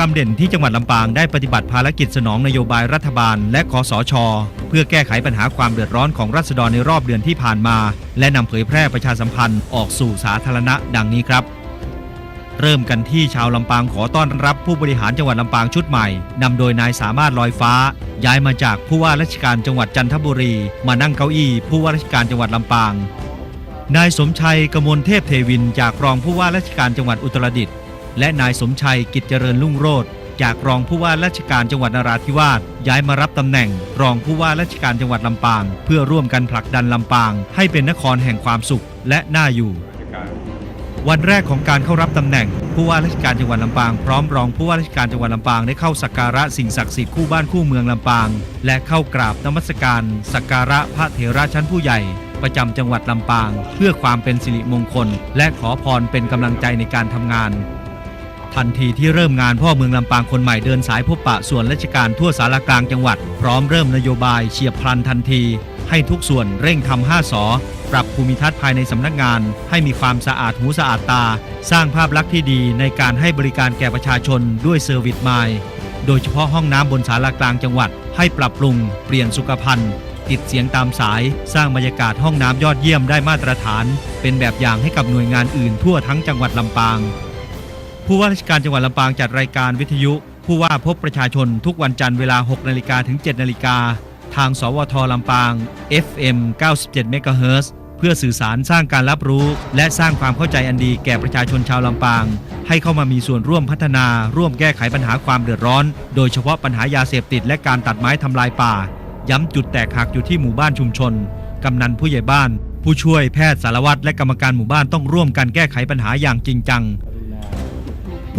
สรุปกิจกรรมเด่นที่จังหวัดลำปางได้ปฏิบัติภารกิจสนองนโยบายรัฐบาล และคอสช เพื่อแก้ไขปัญหาความเดือดร้อนของรัษฎรในรอบเดือนที่ผ่านมา และนำเผยแพร่ประชาสัมพันธ์ออกสู่สาธารณะดังนี้ครับ เริ่มกันที่ชาวลำปางขอต้อนรับผู้บริหารจังหวัดลำปางชุดใหม่นำโดยนายสามารถลอยฟ้า ย้ายมาจากผู้ว่าราชการจังหวัดจันทบุรี มานั่งเก้าอี้ผู้ว่าราชการจังหวัดลำปางนายสมชัยกมลเทพเทวินจากรองผู้ว่าราชการจังหวัดอุตรดิตถ์ และนายสมชัยกิจเจริญรุ่งโรจน์จากรองผู้ว่าราชการจังหวัดนราธิวาสย้ายมารับตำแหน่ง รองผู้ว่าราชการจังหวัดลำปาง เพื่อร่วมกันผลักดันลำปาง ให้เป็นนครแห่งความสุขและน่าอยู่วันแรกของการเข้ารับตำแหน่ง ผู้ว่าราชการจังหวัดลำปางพร้อมรองผู้ว่าราชการจังหวัดลำปางได้เข้าสักการะสิ่งศักดิ์สิทธิ์คู่บ้านคู่เมืองลำปาง และเข้ากราบนมัสการสักการะพระเถระชั้นผู้ใหญ่ ประจำจังหวัดลำปาง เพื่อความเป็นสิริมงคล และขอพรเป็นกำลังใจในการทำงาน ทันทีที่เริ่มงานพ่อเมืองลำปางคนใหม่เดินสายพบปะส่วนราชการทั่วสารกลางจังหวัด พร้อมเริ่มนโยบายเฉียบพลันทันที ให้ทุกส่วนเร่งทำ5สอปรับภูมิทัศน์ภายในสำนักงาน ให้มีความสะอาดหูสะอาดตา สร้างภาพลักษณ์ที่ดีในการให้บริการแก่ประชาชนด้วยเซอร์วิสไมล์โดยเฉพาะห้องน้ำบนสารกลางจังหวัด ให้ปรับปรุง เปลี่ยนสุขภัณฑ์ติดเสียงตามสาย สร้างบรรยากาศห้องน้ำยอดเยี่ยมได้มาตรฐาน เป็นแบบอย่างให้กับหน่วยงานอื่นทั่วทั้งจังหวัดลำปาง ผู้ว่าราชการจังหวัดลำปางจัดรายการวิทยุ ผู้ว่าพบประชาชนทุกวันจันทร์เวลา 6 นาฬิกาถึง 7 นาฬิกา ทาง สวทลำปาง FM 97 MHz เพื่อสื่อสารสร้างการรับรู้ และสร้างความเข้าใจอันดีแก่ประชาชนชาวลำปาง ให้เข้ามามีส่วนร่วมพัฒนา ร่วมแก้ไขปัญหาความเดือดร้อน โดยเฉพาะปัญหายาเสพติดและการตัดไม้ทำลายป่า ย้ำจุดแตกหักอยู่ที่หมู่บ้านชุมชนกำนันผู้ใหญ่บ้าน ผู้ช่วยแพทย์สารวัตรและกรรมการหมู่บ้านต้องร่วมกันแก้ไขปัญหาอย่างจริงจัง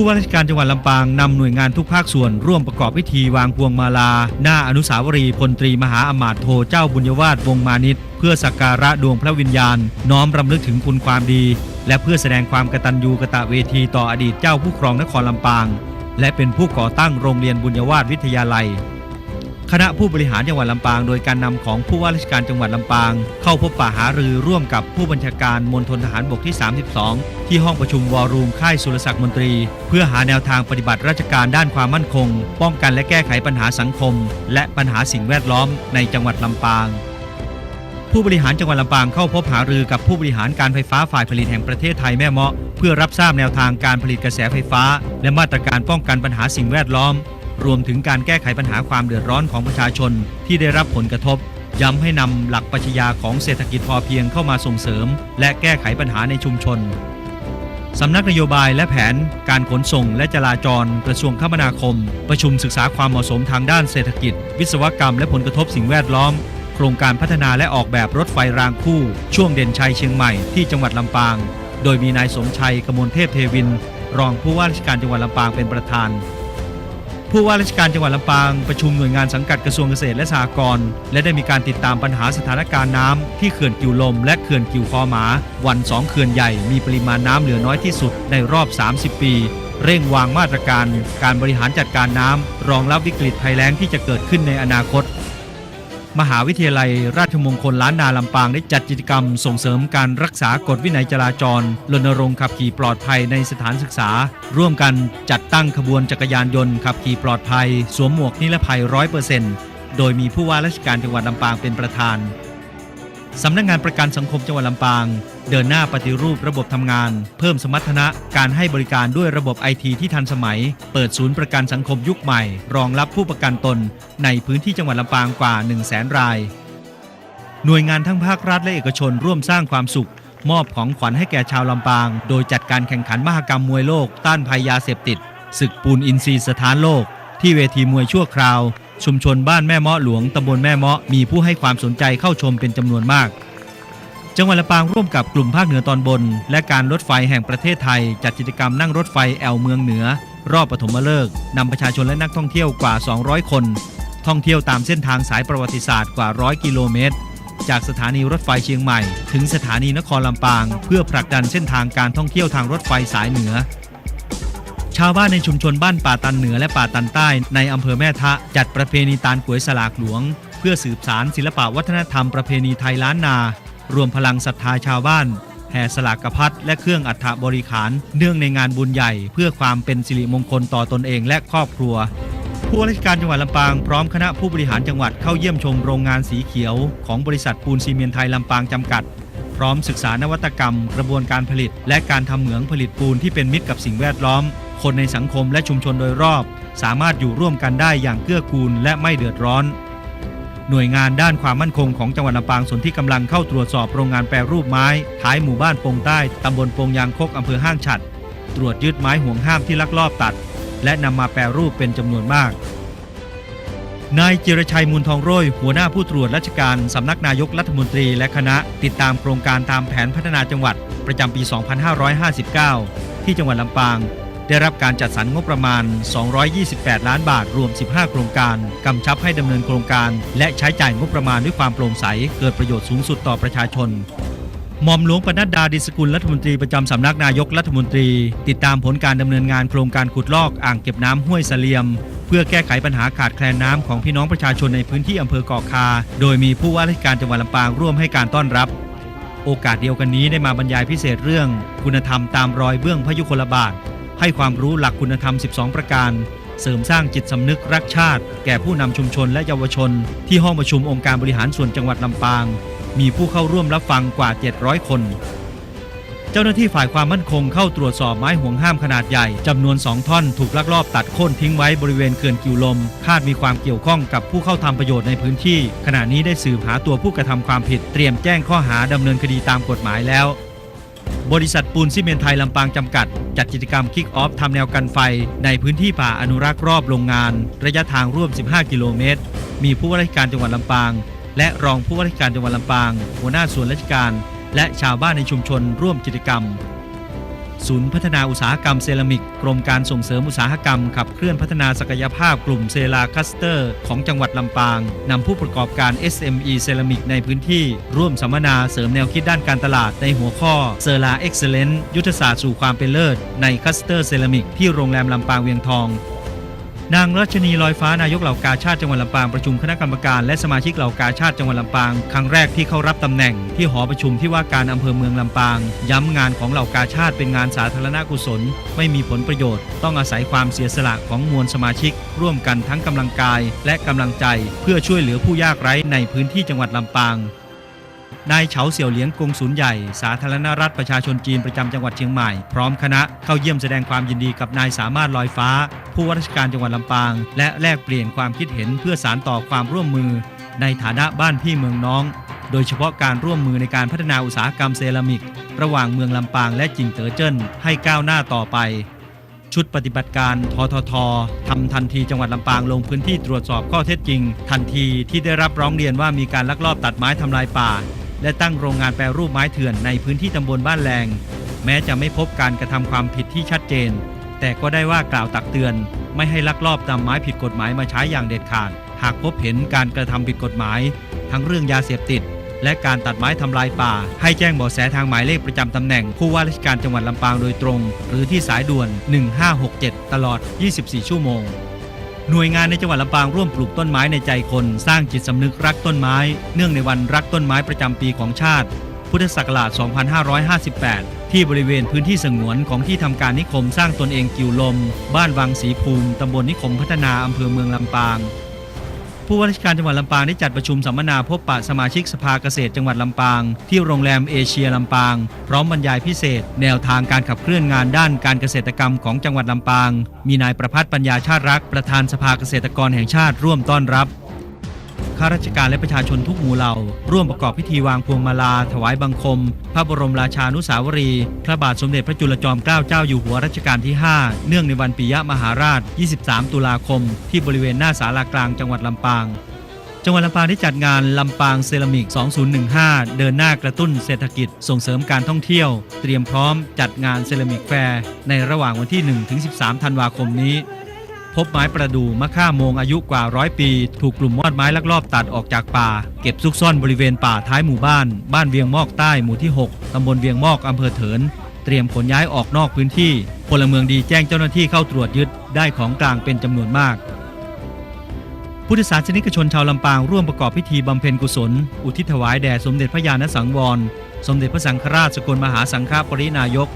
ผู้ว่าราชการจังหวัดลำปางนำหน่วยงานทุกภาคส่วนร่วมประกอบพิธีวางพวงมาลา หน้าอนุสาวรีย์พลตรีมหาอมาตย์โทเจ้าบุญยวาสวงมานิตเพื่อสักการะดวงพระวิญญาณ น้อมรำลึกถึงคุณความดี และเพื่อแสดงความกตัญญูกะตะเวทีต่ออดีตเจ้าผู้ครองนครลำปาง และเป็นผู้ก่อตั้งโรงเรียนบุญยวาสวิทยาลัย คณะผู้บริหารจังหวัดลำปาง โดยการนำของผู้ว่าราชการจังหวัดลำปาง เข้าพบปะหารือร่วมกับผู้บัญชาการมณฑลทหารบกที่ 32 ที่ห้องประชุมวอรูมค่ายสุรศักดิ์มนตรี เพื่อหาแนวทางปฏิบัติราชการด้านความมั่นคง ป้องกันและแก้ไขปัญหาสังคม และปัญหาสิ่งแวดล้อมในจังหวัดลำปาง ผู้บริหารจังหวัดลำปางเข้าพบหารือกับผู้บริหารการไฟฟ้าฝ่ายผลิตแห่งประเทศไทยแม่เมาะเพื่อรับทราบแนวทางการผลิตกระแสไฟฟ้า และมาตรการป้องกันปัญหาสิ่งแวดล้อม รวมถึงการแก้ไขปัญหาความเดือดร้อนของประชาชนที่ได้รับผลกระทบ ย้ำให้นำหลักปรัชญาของเศรษฐกิจพอเพียงเข้ามาส่งเสริม และแก้ไขปัญหาในชุมชนสำนักนโยบายและแผน การขนส่งและจราจร กระทรวงคมนาคม ประชุมศึกษาความเหมาะสมทางด้านเศรษฐกิจ วิศวกรรมและผลกระทบสิ่งแวดล้อม โครงการพัฒนาและออกแบบรถไฟรางคู่ ช่วงเด่นชัยเชียงใหม่ที่จังหวัดลำปาง โดยมีนายสมชัยกมลเทพเทวิน รองผู้ว่าราชการจังหวัดลำปางเป็นประธาน ผู้ว่าราชการจังหวัดลำปางประชุมหน่วยงานสังกัดกระทรวงเกษตรและสหกรณ์และได้มีการติดตามปัญหาสถานการณ์น้ำที่เขื่อนกิวลม และเขื่อนกิวคอหมา วันสองเขื่อนใหญ่มีปริมาณน้ำเหลือน้อยที่สุดในรอบ 30 ปี เร่งวางมาตรการ การบริหารจัดการน้ำรองรับวิกฤตภัยแล้งที่จะเกิดขึ้นในอนาคต มหาวิทยาลัยราชมงคลล้านนาลำปางได้จัดกิจกรรมส่งเสริมการรักษากฎวินัยจราจรรณรงค์ขับขี่ปลอดภัยในสถานศึกษา ร่วมกันจัดตั้งขบวนจักรยานยนต์ขับขี่ปลอดภัย สวมหมวกนิรภัยร้อยเปอร์เซนต์โดยมีผู้ว่าราชการจังหวัดลำปางเป็นประธาน สำนักงานประกันสังคมจังหวัดลำปาง เดินหน้าปฏิรูประบบทำงาน เพิ่มสมรรถนะการให้บริการด้วยระบบไอทีที่ทันสมัย เปิดศูนย์ประกันสังคมยุคใหม่ รองรับผู้ประกันตน ในพื้นที่จังหวัดลำปางกว่า 1 0 0 0 0แสนราย หน่วยงานทั้งภาครัฐและเอกชนร่วมสร้างความสุข มอบของขวัญให้แก่ชาวลำปาง โดยจัดการแข่งขันมหกรรมมวยโลก ต้านภัยยาเสพติดศึกปูนอินทรีย์สถานโลก ที่เวทีมวยชั่วคราว ชุมชนบ้านแม่เมาะหลวงตำบลแม่เมาะมีผู้ให้ความสนใจเข้าชมเป็นจำนวนมาก จังหวัดลำปางร่วมกับกลุ่มภาคเหนือตอนบน และการรถไฟแห่งประเทศไทย จัดกิจกรรมนั่งรถไฟแอลเมืองเหนือ รอบปฐมฤกษ์นำประชาชนและนักท่องเที่ยวกว่า 200 คน ท่องเที่ยวตามเส้นทางสายประวัติศาสตร์กว่า 100 กิโลเมตร จากสถานีรถไฟเชียงใหม่ ถึงสถานีนครลำปาง เพื่อผลักดันเส้นทางการท่องเที่ยวทางรถไฟสายเหนือ ชาวบ้านในชุมชนบ้านป่าตันเหนือและป่าตันใต้ในอำเภอแม่ทะ จัดประเพณีตาลกวยสลากหลวง เพื่อสืบสารศิลปวัฒนธรรมประเพณีไทยล้านนา รวมพลังศรัทธาชาวบ้าน แห่สลากกระพัดและเครื่องอัฐบริขาร เนื่องในงานบุญใหญ่ เพื่อความเป็นสิริมงคลต่อตนเองและครอบครัวผู้ราชการจังหวัดลำปางพร้อมคณะผู้บริหารจังหวัดเข้าเยี่ยมชมโรงงานสีเขียว ของบริษัทปูนซีเมนต์ไทยลำปางจำกัด พร้อมศึกษานวัตกรรม กระบวนการผลิต และการทำเหมืองผลิตปูนที่เป็นมิตรกับสิ่งแวดล้อม คนในสังคมและชุมชนโดยรอบ สามารถอยู่ร่วมกันได้อย่างเกื้อกูลและไม่เดือดร้อน หน่วยงานด้านความมั่นคงของจังหวัดลำปางส่วนที่กำลังเข้าตรวจสอบโรงงานแปรรูปไม้ท้ายหมู่บ้านปงใต้ตำบลปงยางคกอำเภอห้างฉัด ตรวจยึดไม้ห่วงห้ามที่ลักลอบตัด และนำมาแปรรูปเป็นจำนวนมากนายจิรชัยมูลทองโรยหัวหน้าผู้ตรวจราชการ สำนักนายกรัฐมนตรีและคณะติดตามโครงการตามแผนพัฒนาจังหวัด ประจำปี 2559 ที่จังหวัดลำปาง ได้รับการจัดสรรงบประมาณ 228 ล้านบาทรวม 15 โครงการ กำชับให้ดำเนินโครงการ และใช้จ่ายงบประมาณด้วยความโปร่งใส เกิดประโยชน์สูงสุดต่อประชาชนหม่อมหลวงปนัดดาดิสกุลรัฐมนตรีประจำสำนักนายกรัฐมนตรี ติดตามผลการดำเนินงานโครงการขุดลอกอ่างเก็บน้ำห้วยเสลียม เพื่อแก้ไขปัญหาขาดแคลนน้ำของพี่น้องประชาชนในพื้นที่อำเภอเกาะคา โดยมีผู้ว่าราชการจังหวัดลำปางร่วมให้การต้อนรับ โอกาสเดียวกันนี้ได้มาบรรยายพิเศษเรื่อง คุณธรรมตามรอยเบื้องพระยุคลบาท ให้ความรู้หลักคุณธรรม 12 ประการ เสริมสร้างจิตสำนึกรักชาติ แก่ผู้นำชุมชนและเยาวชน ที่ห้องประชุมองค์การบริหารส่วนจังหวัดลำปาง มีผู้เข้าร่วมรับฟังกว่า 700 คน เจ้าหน้าที่ฝ่ายความมั่นคงเข้าตรวจสอบไม้ห่วงห้ามขนาดใหญ่จำนวน 2 ท่อนถูกลักลอบตัดโค่นทิ้งไว้บริเวณเขื่อนกิวลม คาดมีความเกี่ยวข้องกับผู้เข้าทำประโยชน์ในพื้นที่ ขณะนี้ได้สืบหาตัวผู้กระทำความผิดเตรียมแจ้งข้อหาดำเนินคดีตามกฎหมายแล้ว บริษัทปูนซีเมนไทยลำปางจำกัด จัดกิจกรรมคิกออฟทำแนวกันไฟ ในพื้นที่ป่าอนุรักษ์รอบโรงงาน ระยะทางร่วม 15 กิโลเมตร มีผู้ว่าราชการจังหวัดลำปาง และรองผู้ว่าราชการจังหวัดลำปาง หัวหน้าส่วนราชการ และชาวบ้านในชุมชนร่วมกิจกรรม ศูนย์พัฒนาอุตสาหกรรมเซรามิก กรมการส่งเสริมอุตสาหกรรม ขับเคลื่อนพัฒนาศักยภาพกลุ่มเซราคัสเตอร์ ของจังหวัดลำปาง นำผู้ประกอบการ SME เซรามิกในพื้นที่ ร่วมสัมมนาเสริมแนวคิดด้านการตลาดในหัวข้อเซราเอ็กเซเลนต์ยุทธศาสตร์สู่ความเป็นเลิศในคัสเตอร์เซรามิกที่โรงแรมลำปางเวียงทอง นางรัชนีลอยฟ้านายกเหล่ากาชาติจังหวัดลำปางประชุมคณะกรรมการและสมาชิกเหล่ากาชาติจังหวัดลำปางครั้งแรกที่เข้ารับตำแหน่งที่หอประชุมที่ว่าการอำเภอเมืองลำปาง ย้ำงานของเหล่ากาชาติเป็นงานสาธารณกุศล ไม่มีผลประโยชน์ ต้องอาศัยความเสียสละของมวลสมาชิก ร่วมกันทั้งกำลังกายและกำลังใจ เพื่อช่วยเหลือผู้ยากไร้ในพื้นที่จังหวัดลำปาง นายเฉาเสี่ยวเหลียงกงศูนย์ใหญ่ สาธารณรัฐประชาชนจีนประจำจังหวัดเชียงใหม่ พร้อมคณะเข้าเยี่ยมแสดงความยินดีกับนายสามารถลอยฟ้า ผู้ว่าราชการจังหวัดลำปาง และแลกเปลี่ยนความคิดเห็นเพื่อสารต่อความร่วมมือ ในฐานะบ้านพี่เมืองน้อง โดยเฉพาะการร่วมมือในการพัฒนาอุตสาหกรรมเซรามิก ระหว่างเมืองลำปางและจิงเต๋อเจิ้นให้ก้าวหน้าต่อไป ชุดปฏิบัติการททททำทันทีจังหวัดลำปางลงพื้นที่ตรวจสอบข้อเท็จจริง ทันทีที่ได้รับร้องเรียนว่ามีการลักลอบตัดไม้ทำลายป่า และตั้งโรงงานแปรรูปไม้เถื่อนในพื้นที่ตำบลบ้านแรง แม้จะไม่พบการกระทำความผิดที่ชัดเจน แต่ก็ได้ว่ากล่าวตักเตือน ไม่ให้ลักลอบนำไม้ผิดกฎหมายมาใช้อย่างเด็ดขาด หากพบเห็นการกระทำผิดกฎหมาย ทั้งเรื่องยาเสพติด และการตัดไม้ทำลายป่า ให้แจ้งเบาะแสทางหมายเลขประจำตำแหน่ง ผู้ว่าราชการจังหวัดลำปางโดยตรง หรือที่สายด่วน 1567 ตลอด 24 ชั่วโมง หน่วยงานในจังหวัดลำปางร่วมปลูกต้นไม้ในใจคน สร้างจิตสำนึกรักต้นไม้ เนื่องในวันรักต้นไม้ประจำปีของชาติ พุทธศักราช 2558 ที่บริเวณพื้นที่สงวนของที่ทำการนิคมสร้างตนเองกิวลม บ้านวังศรีภูมิตำบลนิคมพัฒนาอำเภอเมืองลำปาง ผู้ว่าราชการจังหวัดลำปางได้จัดประชุมสัมมนาพบปะสมาชิกสภาเกษตรจังหวัดลำปาง ที่โรงแรมเอเชียลำปาง พร้อมบรรยายพิเศษ แนวทางการขับเคลื่อนงานด้านการเกษตรกรรมของจังหวัดลำปาง มีนายประพัฒน์ปัญญาชาติรัก ประธานสภาเกษตรกรแห่งชาติร่วมต้อนรับ ข้าราชการและประชาชนทุกหมู่เหล่า ร่วมประกอบพิธีวางพวงมาลา ถวายบังคม พระบรมราชานุสาวรีย์พระบาทสมเด็จพระจุลจอมเกล้าเจ้าอยู่หัวรัชกาลที่ 5 เนื่องในวันปิยมหาราช 23 ตุลาคม ที่บริเวณหน้าศาลากลางจังหวัดลำปาง จังหวัดลำปางได้จัดงานลำปางเซรามิก 2015 เดินหน้ากระตุ้นเศรษฐกิจส่งเสริมการท่องเที่ยว เตรียมพร้อมจัดงานเซรามิกแฟร์ในระหว่างวันที่ 1-13 ธันวาคมนี้ พบไม้ประดู่มะค่าโมงอายุกว่าร้อยปี ถูกกลุ่มมอดไม้ลักลอบตัดออกจากป่า เก็บซุกซ่อนบริเวณป่าท้ายหมู่บ้าน บ้านเวียงมอกใต้หมู่ที่ 6 ตำบลเวียงมอกอำเภอเถิน เตรียมขนย้ายออกนอกพื้นที่พลเมืองดีแจ้งเจ้าหน้าที่เข้าตรวจยึดได้ของกลางเป็นจำนวนมาก พุทธศาสนิกชนชาวลำปางร่วมประกอบพิธีบำเพ็ญกุศล อุทิศถวายแด่สมเด็จพระญาณสังวร สมเด็จพระสังฆราชสกลมหาสังฆปรินายก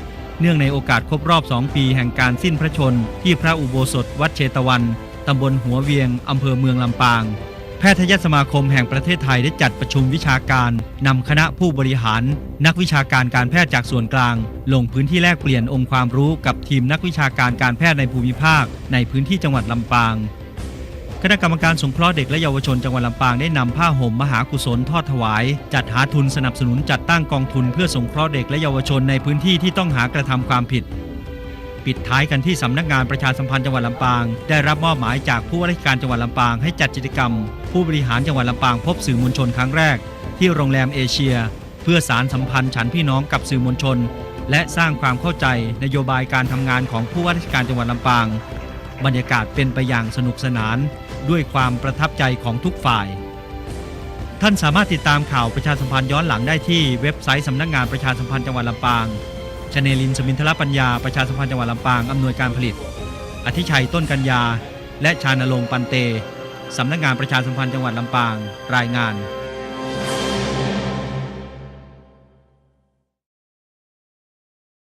เนื่องในโอกาสครบรอบ 2 ปีแห่งการสิ้นพระชน ที่พระอุโบสถวัดเชตวัน ตำบลหัวเวียง อำเภอเมืองลำปาง แพทยสมาคมแห่งประเทศไทยได้จัดประชุมวิชาการนำคณะผู้บริหาร นักวิชาการการแพทย์จากส่วนกลาง ลงพื้นที่แลกเปลี่ยนองค์ความรู้กับทีมนักวิชาการการแพทย์ในภูมิภาค ในพื้นที่จังหวัดลำปาง คณะกรรมการสงเคราะห์เด็กและเยาวชนจังหวัดลำปางได้นำผ้าห่มมหากุศลทอดถวาย จัดหาทุนสนับสนุนจัดตั้งกองทุนเพื่อสงเคราะห์เด็กและเยาวชนในพื้นที่ที่ต้องหากระทำความผิด ปิดท้ายกันที่สำนักงานประชาสัมพันธ์จังหวัดลำปาง ได้รับมอบหมายจากผู้ว่าราชการจังหวัดลำปางให้จัดกิจกรรม ผู้บริหารจังหวัดลำปางพบสื่อมวลชนครั้งแรก ที่โรงแรมเอเชีย เพื่อสารสัมพันธ์ฉันพี่น้องกับสื่อมวลชน และสร้างความเข้าใจนโยบายการทำงานของผู้ว่าราชการจังหวัดลำปาง บรรยากาศเป็นไปอย่างสนุกสนาน ด้วยความประทับใจของทุกฝ่าย ท่านสามารถติดตามข่าวประชาสัมพันธ์ย้อนหลังได้ที่เว็บไซต์สำนักงานประชาสัมพันธ์จังหวัดลำปางชเนลินสมินทรปัญญาประชาสัมพันธ์จังหวัดลำปางอำนวยการผลิต อธิชัยต้นกัญญา และชานลงค์ปันเตสำนักงานประชาสัมพันธ์จังหวัดลำปาง รายงาน